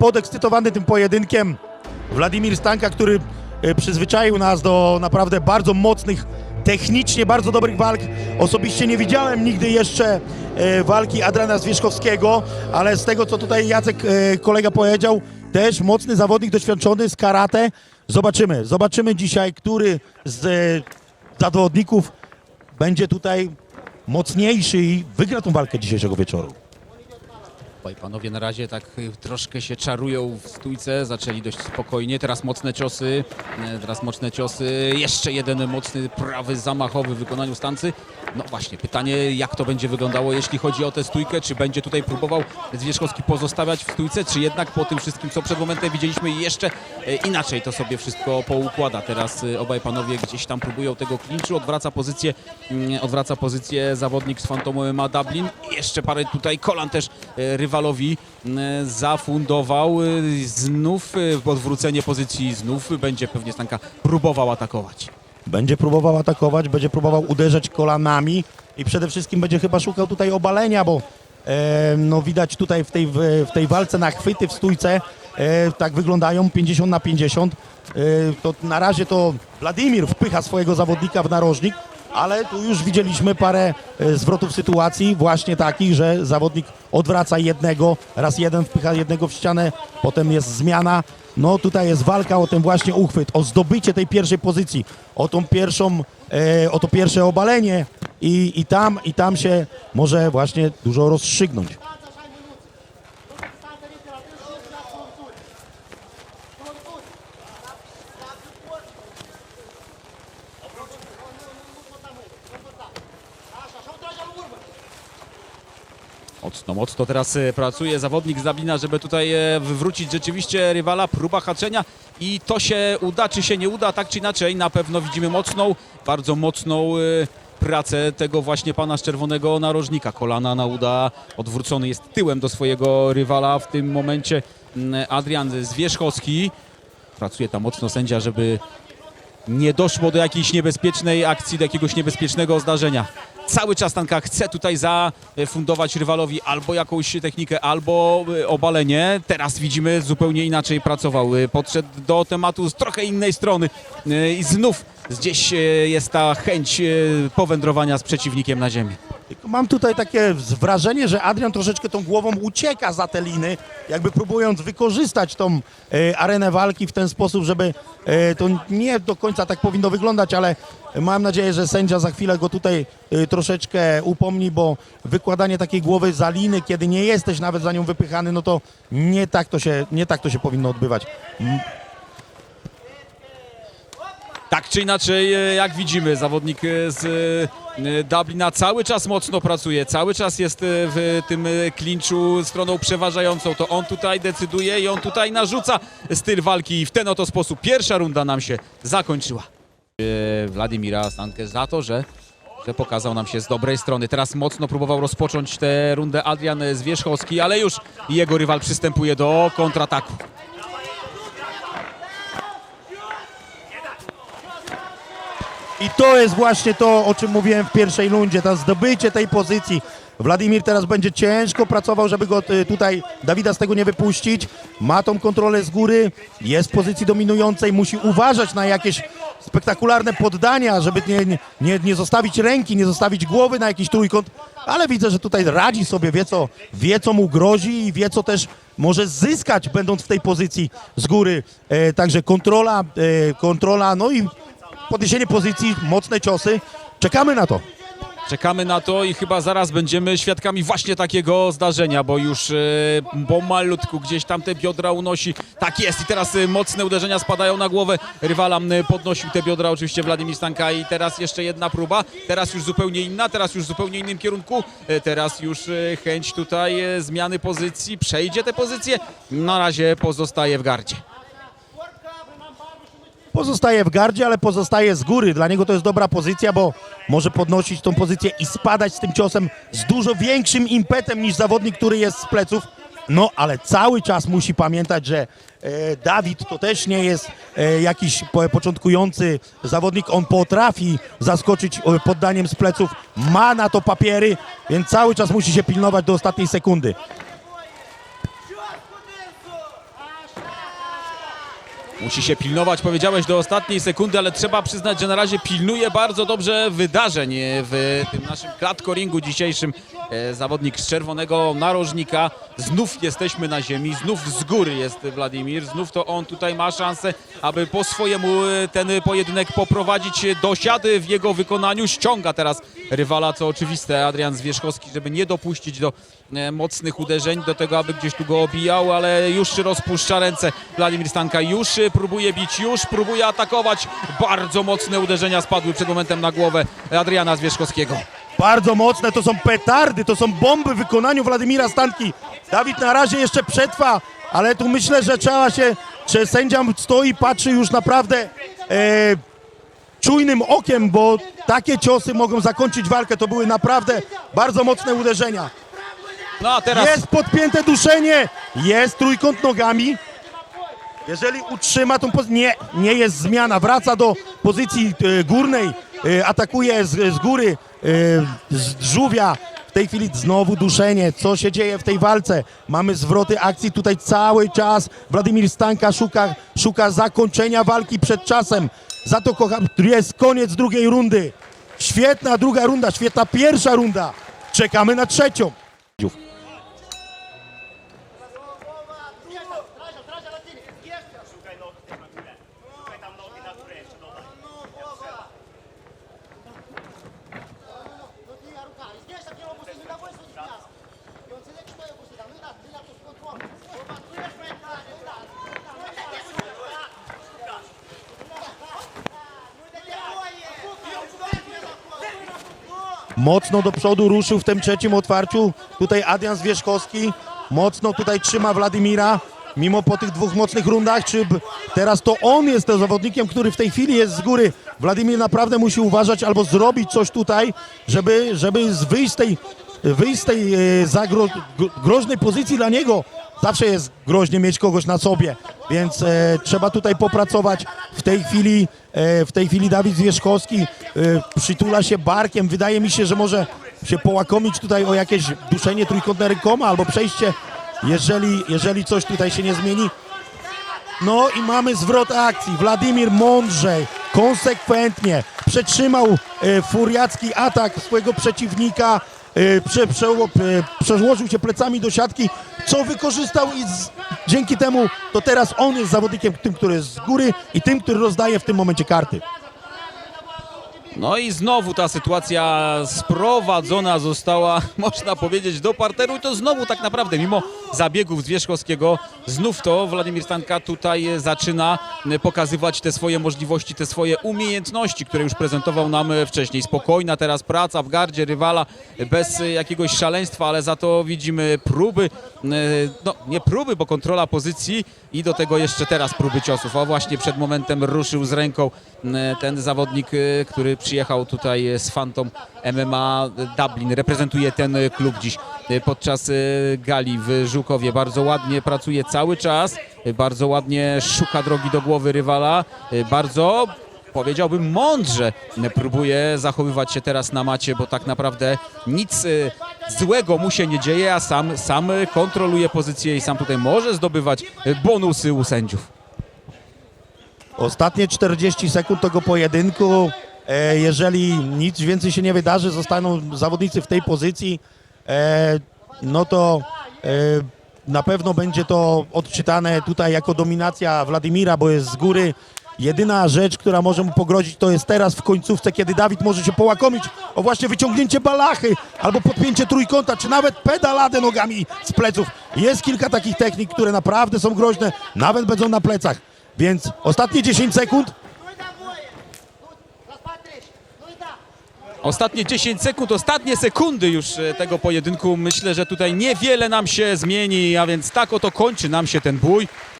podekscytowany tym pojedynkiem. Władimir Stanka, który e, przyzwyczaił nas do naprawdę bardzo mocnych, technicznie bardzo dobrych walk. Osobiście nie widziałem nigdy jeszcze e, walki Adriana Zwierzchowskiego, ale z tego, co tutaj Jacek, e, kolega powiedział, też mocny zawodnik, doświadczony z karate. Zobaczymy, zobaczymy dzisiaj, który z zawodników będzie tutaj mocniejszy i wygra tą walkę dzisiejszego wieczoru. Oj, panowie na razie tak y, troszkę się czarują w stójce, zaczęli dość spokojnie, teraz mocne ciosy, e, teraz mocne ciosy, jeszcze jeden mocny prawy zamachowy w wykonaniu stancy. No właśnie, pytanie jak to będzie wyglądało jeśli chodzi o tę stójkę, czy będzie tutaj próbował Zwierzchowski pozostawiać w stójce, czy jednak po tym wszystkim co przed momentem widzieliśmy jeszcze e, inaczej to sobie wszystko poukłada. Teraz e, obaj panowie gdzieś tam próbują tego klinczu, odwraca pozycję, mm, odwraca pozycję zawodnik z Fantomu ma Dublin. Jeszcze parę tutaj kolan też e, rywalowi mm, zafundował. E, Znów e, odwrócenie pozycji, znów będzie pewnie Stanka próbował atakować. Będzie próbował atakować, będzie próbował uderzać kolanami i przede wszystkim będzie chyba szukał tutaj obalenia, bo e, no widać tutaj w tej, w, w tej walce na chwyty w stójce e, tak wyglądają 50 na 50. E, to na razie to Wladimir wpycha swojego zawodnika w narożnik, ale tu już widzieliśmy parę e, zwrotów sytuacji właśnie takich, że zawodnik odwraca jednego, raz jeden wpycha jednego w ścianę, potem jest zmiana. No tutaj jest walka o ten właśnie uchwyt, o zdobycie tej pierwszej pozycji, o tą pierwszą, e, o to pierwsze obalenie i, i, tam, i tam się może właśnie dużo rozstrzygnąć. Mocno, mocno teraz e, pracuje zawodnik z Dublina, żeby tutaj e, wywrócić rzeczywiście rywala. Próba haczenia i to się uda, czy się nie uda, tak czy inaczej. Na pewno widzimy mocną, bardzo mocną e, pracę tego właśnie pana z czerwonego narożnika. Kolana na uda, odwrócony jest tyłem do swojego rywala. W tym momencie mm, Adrian Zwierzchowski. Pracuje tam mocno sędzia, żeby nie doszło do jakiejś niebezpiecznej akcji, do jakiegoś niebezpiecznego zdarzenia. Cały czas Tanka chce tutaj zafundować rywalowi albo jakąś technikę, albo y, obalenie. Teraz widzimy zupełnie inaczej pracował. Y, Podszedł do tematu z trochę innej strony y, i znów gdzieś jest ta chęć powędrowania z przeciwnikiem na ziemi. Mam tutaj takie wrażenie, że Adrian troszeczkę tą głową ucieka za te liny, jakby próbując wykorzystać tą e, arenę walki w ten sposób, żeby e, to nie do końca tak powinno wyglądać, ale mam nadzieję, że sędzia za chwilę go tutaj e, troszeczkę upomni, bo wykładanie takiej głowy za liny, kiedy nie jesteś nawet za nią wypychany, no to nie tak to się, nie tak to się powinno odbywać. Tak czy inaczej, e, jak widzimy, zawodnik e, z e, Dublina cały czas mocno pracuje, cały czas jest w tym klinczu stroną przeważającą. To on tutaj decyduje i on tutaj narzuca styl walki i w ten oto sposób pierwsza runda nam się zakończyła. Władimira Stankę za to, że, że pokazał nam się z dobrej strony. Teraz mocno próbował rozpocząć tę rundę Adrian Zwierzchowski, ale już jego rywal przystępuje do kontrataku. I to jest właśnie to, o czym mówiłem w pierwszej rundzie, to zdobycie tej pozycji. Wladimir teraz będzie ciężko pracował, żeby go y, tutaj Dawida z tego nie wypuścić. Ma tą kontrolę z góry, jest w pozycji dominującej, musi uważać na jakieś spektakularne poddania, żeby nie, nie, nie zostawić ręki, nie zostawić głowy na jakiś trójkąt, ale widzę, że tutaj radzi sobie, wie co, wie co mu grozi i wie co też może zyskać, będąc w tej pozycji z góry. E, także kontrola, e, kontrola, no i podniesienie pozycji, mocne ciosy. Czekamy na to. Czekamy na to i chyba zaraz będziemy świadkami właśnie takiego zdarzenia, bo już e, pomalutku gdzieś tam te biodra unosi. Tak jest i teraz e, mocne uderzenia spadają na głowę rywala. Podnosił te biodra oczywiście Władimir Stanka i teraz jeszcze jedna próba. Teraz już zupełnie inna, teraz już w zupełnie innym kierunku. E, Teraz już e, chęć tutaj e, zmiany pozycji. Przejdzie te pozycje. Na razie pozostaje w gardzie. Pozostaje w gardzie, ale pozostaje z góry. Dla niego to jest dobra pozycja, bo może podnosić tą pozycję i spadać z tym ciosem z dużo większym impetem niż zawodnik, który jest z pleców. No, ale cały czas musi pamiętać, że e, Dawid to też nie jest e, jakiś po, początkujący zawodnik. On potrafi zaskoczyć e, poddaniem z pleców. Ma na to papiery, więc cały czas musi się pilnować do ostatniej sekundy. Musi się pilnować, powiedziałeś, do ostatniej sekundy, ale trzeba przyznać, że na razie pilnuje bardzo dobrze wydarzeń w tym naszym klatkoringu dzisiejszym. E, Zawodnik z czerwonego narożnika. Znów jesteśmy na ziemi, znów z góry jest Wladimir. Znów to on tutaj ma szansę, aby po swojemu e, ten pojedynek poprowadzić do siady w jego wykonaniu. Ściąga teraz rywala, co oczywiste, Adrian Zwierzchowski, żeby nie dopuścić do e, mocnych uderzeń, do tego, aby gdzieś tu go obijał, ale już rozpuszcza ręce Wladimir Stanka, już próbuje bić, już próbuje atakować. Bardzo mocne uderzenia spadły przed momentem na głowę Adriana Zwierzchowskiego. Bardzo mocne, to są petardy, to są bomby w wykonaniu Władimira Stanki. Dawid na razie jeszcze przetrwa, ale tu myślę, że trzeba się, że sędzia stoi, patrzy już naprawdę e, czujnym okiem, bo takie ciosy mogą zakończyć walkę. To były naprawdę bardzo mocne uderzenia. No a teraz Jest podpięte duszenie, jest trójkąt nogami. Jeżeli utrzyma tą pozycję, nie, nie jest zmiana, wraca do pozycji e, górnej, e, atakuje z, z góry, e, z żółwia. W tej chwili znowu duszenie. Co się dzieje w tej walce? Mamy zwroty akcji tutaj cały czas. Władimir Stanka szuka, szuka zakończenia walki przed czasem. Za to kocham, jest koniec drugiej rundy. Świetna druga runda, świetna pierwsza runda. Czekamy na trzecią. Szukaj nogi też na chwilę. Szukaj tam nogi na górę jeszcze dodaj. Dotyka ruka, zbierz takiego opustego na łez od gniazd. I on sobie czuje opustego, no i tak, ty na to skąd łapie. Popatrujesz mnie, tak, no i tak. No i tak, nie Mocno do przodu ruszył w tym trzecim otwarciu. Tutaj Adrian Zwierzchowski. Mocno tutaj trzyma Wladimira. Mimo po tych dwóch mocnych rundach, czy teraz to on jest tym zawodnikiem, który w tej chwili jest z góry. Wladimir naprawdę musi uważać albo zrobić coś tutaj, żeby, żeby wyjść z tej, wyjść z tej e, groźnej pozycji dla niego. Zawsze jest groźnie mieć kogoś na sobie, więc e, trzeba tutaj popracować. W tej chwili, e, w tej chwili Dawid Zwierzchowski e, przytula się barkiem. Wydaje mi się, że może się połakomić tutaj o jakieś duszenie trójkątne rękoma albo przejście, jeżeli, jeżeli coś tutaj się nie zmieni. No i mamy zwrot akcji. Wladimir mądrze, konsekwentnie przetrzymał e, furiacki atak swojego przeciwnika. E, prze, przeło- e, przełożył się plecami do siatki, co wykorzystał i z, dzięki temu to teraz on jest zawodnikiem tym, który jest z góry i tym, który rozdaje w tym momencie karty. No i znowu ta sytuacja sprowadzona została, można powiedzieć, do parteru i to znowu tak naprawdę, mimo zabiegów Zwierzchowskiego, znów to Władimir Stanka tutaj zaczyna pokazywać te swoje możliwości, te swoje umiejętności, które już prezentował nam wcześniej. Spokojna teraz praca w gardzie rywala, bez jakiegoś szaleństwa, ale za to widzimy próby, no nie próby, bo kontrola pozycji i do tego jeszcze teraz próby ciosów. A właśnie przed momentem ruszył z ręką ten zawodnik, który przyjechał tutaj z Phantom MMA Dublin. Reprezentuje ten klub dziś podczas gali w Żukowie. Bardzo ładnie pracuje cały czas, bardzo ładnie szuka drogi do głowy rywala, bardzo powiedziałbym mądrze próbuje zachowywać się teraz na macie, bo tak naprawdę nic y, złego mu się nie dzieje, a sam, sam kontroluje pozycję i sam tutaj może zdobywać bonusy u sędziów. Ostatnie 40 sekund tego pojedynku. E, jeżeli nic więcej się nie wydarzy, zostaną zawodnicy w tej pozycji, e, no to e, na pewno będzie to odczytane tutaj jako dominacja Wladimira, bo jest z góry. Jedyna rzecz, która może mu pogrozić, to jest teraz w końcówce, kiedy Dawid może się połakomić o właśnie wyciągnięcie balachy albo podpięcie trójkąta, czy nawet pedaladę nogami z pleców. Jest kilka takich technik, które naprawdę są groźne, nawet będą na plecach. Więc ostatnie 10 sekund. No i tak, moje. Rozpatrzysz, no i tak. Ostatnie 10 sekund, ostatnie sekundy już e, tego pojedynku. Myślę, że tutaj niewiele nam się zmieni, a więc tak oto kończy nam się ten bój.